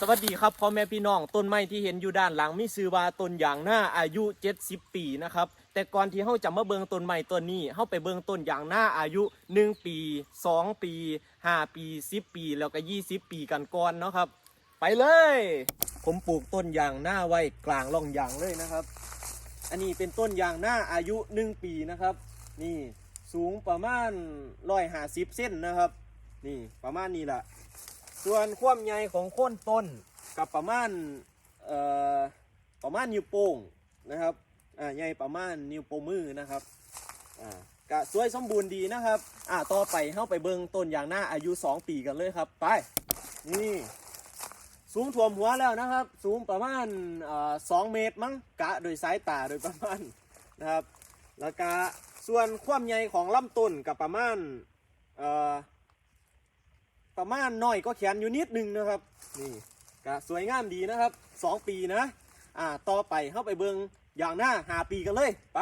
สวัสดีครับพ่อแม่พี่น้องต้นไม้ที่เห็นอยู่ด้านหลังมีชื่อว่าต้นยางหน้าอายุ 70 ปีนะครับแต่ก่อนที่เฮาจะมาเบิงต้นไม้ต้นนี้เฮาไปเบิงต้นยางหน้าอายุ 1 ปี 2 ปี 5 ปี 10 ปี แล้วก็ 20 ปีกันก่อนเนาะครับ ไปเลย ผมปลูกต้นยางหน้าไว้กลางร่องยางเลยนะครับ อันนี้เป็นต้นยางหน้าอายุ 1 ปีนะครับ นี่สูงประมาณ150เส้นนะครับ นี่ประมาณนี้แหละ ส่วนความใหญ่ของโค่นต้นกับประมาณเอ่อประมาณนิ้วโป้งนะครับอ่าใหญ่ประมาณนิ้วโป้งมือนะครับอ่ากะสวยสมบูรณ์ดีนะครับอ่าต่อไปเข้าไปเบิงต้นยางหน้าอายุ 2 ปีกันเลยครับไปนี่สูงถ่วมหัวแล้วนะครับ สูงประมาณเอ่อสองเมตรมั้งกะโดยสายตาโดยประมาณนะครับ แล้วก็ส่วนความใหญ่ของลำต้นกับประมาณเอ่อ ประมาณน้อยก็แขนอยู่นิดนึงนะครับ นี่ก็สวยงามดีนะครับสองปีนะอ่าต่อไปเข้าไปเบิงอย่างหน้าหาปีกันเลยไป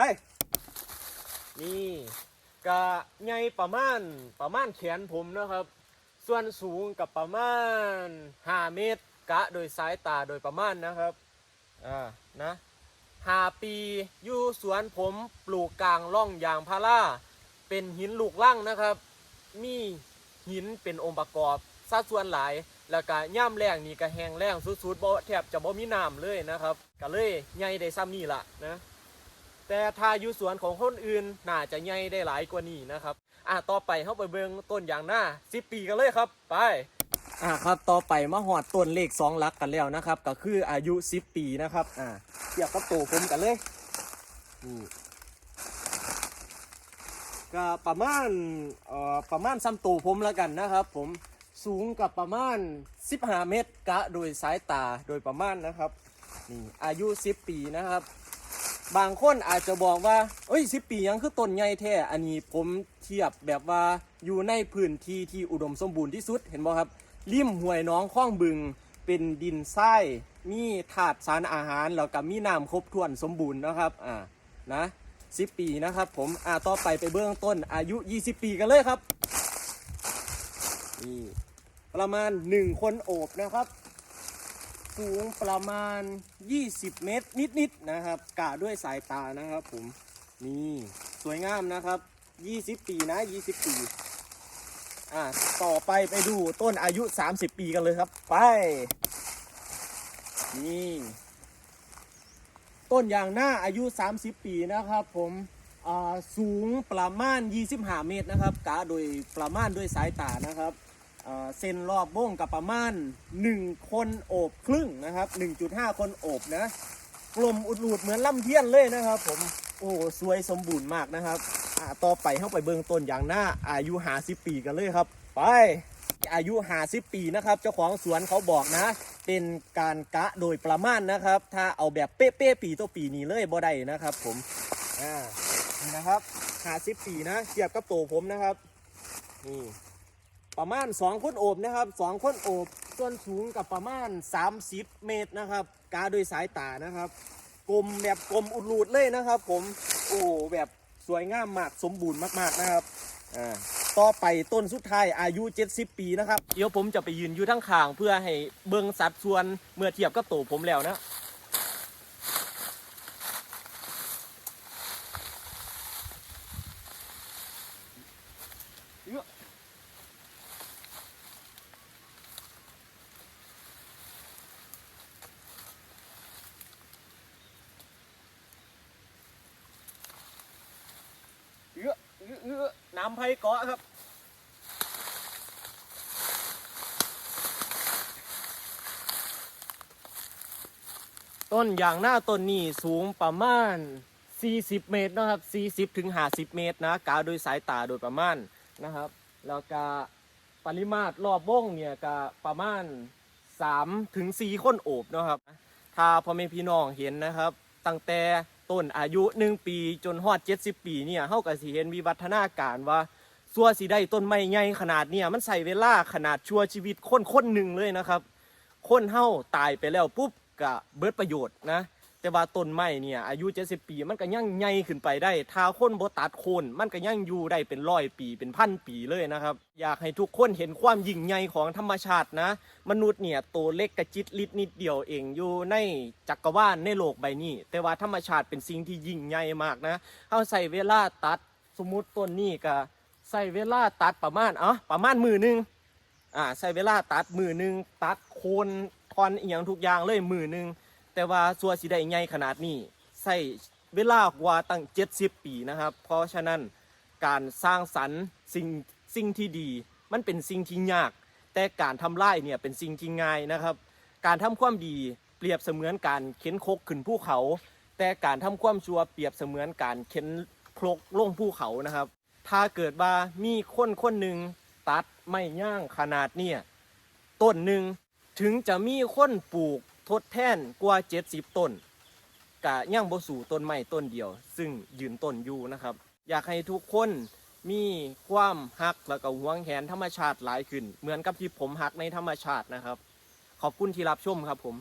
นี่ก็ใหญ่ประมาณประมาณแขนผมนะครับ ส่วนสูงกับประมาณ 5 เมตร กะโดยสายตาโดยประมาณนะครับอ่านะหาปีอยู่สวนผมปลูกกลางร่องยางพาราเป็นหินลูกล่างนะครับ มี หินเป็นองค์ประกอบสัดส่วนหลาย แล้วก็ย่ำแรงนี่ก็แห้งแรงสุดๆบ่แทบจะบ่มีน้ำเลยนะครับก็เลยใหญ่ได้ซ้ำนี่ละนะ แต่ถ้าอยู่สวนของคนอื่นน่าจะใหญ่ได้หลายกว่านี้นะครับอะต่อไปเข้าไปเบิ่งต้นอย่างหน้า10ปีกันเลยครับ ไปอะครับต่อไปมาหอดต้นเลข2หลักกันแล้วนะครับ ก็คืออายุ 10 ปีนะครับอะเทียบกับโตผมกันเลยนี่ ก็ประมาณเอ่อประมาณซ้ำโตผมแล้วกันนะครับ ผมสูงกับประมาณ 15 เมตรกะโดยสายตาโดยประมาณนะครับนี่อายุ 10 ปีนะครับ บางคนอาจจะบอกว่าเอ้ยสิปียังคือต้นใหญ่แท้อันนี้ผมเทียบแบบว่าอยู่ในพื้นที่ที่อุดมสมบูรณ์ที่สุดเห็นบ่ครับริมห้วยน้องคลองบึงเป็นดินทรายมีถาดสารอาหารแล้วก็มีน้ำครบถ้วนสมบูรณ์นะครับอ่านะ สิปีนะครับผมอ่าต่อไปไปเบื้องต้นอายุ 20 ปีกันเลยครับนี่ประมาณ 1 คนโอบนะครับสูงประมาณ 20 เมตรนิดๆนะครับกะด้วยสายตานะครับผมนี่สวยงามนะครับ 20 ปีนะ 20 ปีอะต่อไปไปดูต้นอายุ 30 ปีกันเลยครับ ไป นี่ ต้นยางหน้าอายุ 30 ปีนะครับ ผมสูงประมาณ 25 เมตรนะครับกะโดยประมาณด้วยสายตานะครับเส้นรอบวงกับประมาณ 1 คนโอบครึ่งนะครับ 1.5 คนโอบนะกลมอุดรูดเหมือนลำเทียนเลยนะครับ ผมโอ้สวยสมบูรณ์มากนะครับต่อไปเข้าไปเบื้องต้นอย่างหน้าอายุ 50 ปีกันเลยครับ ไปอายุ 50 ปีนะครับ เจ้าของสวนเขาบอกนะ เป็นการกะโดยประมาณนะครับ ถ้าเอาแบบเป๊ะๆปีต่อปีนี้เลยบ่ได้นะครับ ผมอ่านี่นะครับ50ปีนะเทียบกับโตผมนะครับนี่ประมาณ2คนโอบนะครับ2คนโอบส่วนสูงกับประมาณ 30 เมตรนะครับ กาโดยสายตานะครับกลมแบบกลมอุดรูดเลยนะครับ ผมโอ้แบบสวยงามมากสมบูรณ์มาก ๆนะครับอ่า ต่อไปต้นสุดท้ายอายุ 70 ปีนะครับ เดี๋ยวผมจะไปยืนอยู่ทั้งข้างเพื่อให้เบิ่งสัดส่วนเมื่อเทียบกับโตผมแล้วนะ เอื้อเอื้อเอื้อน้ำ ไผ่เกาะครับ ต้นอย่างหน้าต้นนี้สูงประมาณ 40 เมตรนะครับ 40ถึง50 เมตรนะกาโดยสายตาโดยประมาณนะครับ แล้วก็ปริมาตรรอบวงเนี่ยก็ประมาณ3ถึง4คนโอบนะครับ ถ้าพ่อแม่พี่น้องเห็นนะครับ ตั้งแต่ต้นอายุ 1 ปีจนฮอด 70 ปีเนี่ยเฮาก็สิเห็นวิวัฒนาการว่า สัวสิได้ต้นไม้ใหญ่ขนาดเนี่ยมันใส่เวลาขนาดชั่วชีวิตคนคนหนึ่งเลยนะครับ คนเฮาตายไปแล้วปุ๊บก็เบิดประโยชน์นะแต่ว่าต้นไม้เนี่ยอายุ70ปีมันก็ยังใหญ่ขึ้นไปได้ ถ้าคนบ่ตัดโคนมันก็ยังอยู่ได้เป็นร้อยปีเป็นพันปีเลยนะครับ อยากให้ทุกคนเห็นความยิ่งใหญ่ของธรรมชาตินะ มนุษย์เนี่ยตัวเล็กกระจิตลิดนิดเดียวเองอยู่ในจักรวาลในโลกใบนี้ แต่ว่าธรรมชาติเป็นสิ่งที่ยิ่งใหญ่มากนะเขาใส่เวลาตัดสมมุติต้นนี้ก็ ใส่เวลาตัดประมาณเอ๋อประมาณมือหนึ่งอ่าใช้เวลาตัดมือหนึ่งตัดโคนทอนอหย่างทุกอย่างเลยมือหนึ่งแต่ว่าสัวสีได้ใหญ่ขนาดนี้ใช้เวลากว่าตั้ง 70 ปีนะครับ เพราะฉะนั้นการสร้างสรรค์สิ่งสิ่งที่ดี มันเป็นสิ่งที่ยาก แต่การทำลายเนี่ยเป็นสิ่งที่ง่ายนะครับ การทำความดีเปรียบเสมือนการเข็นคกขึ้นภูเขา แต่การทำความชั่วเปรียบเสมือนการเข็นครกลงภูเขานะครับ ถ้าเกิดว่ามีคนคนหนึ่งตัดไม่ย่างขนาดเนี่ยต้นหนึ่งถึงจะมีคนปลูกทดแทนกว่า70ต้นกะย่างบ่สู่ต้นไม้ต้นเดียว ซึ่งยืนต้นอยู่นะครับ อยากให้ทุกคนมีความฮักแล้วก็หวงแหนธรรมชาติหลายขึ้น เหมือนกับที่ผมฮักในธรรมชาตินะครับ ขอบคุณที่รับชมครับผม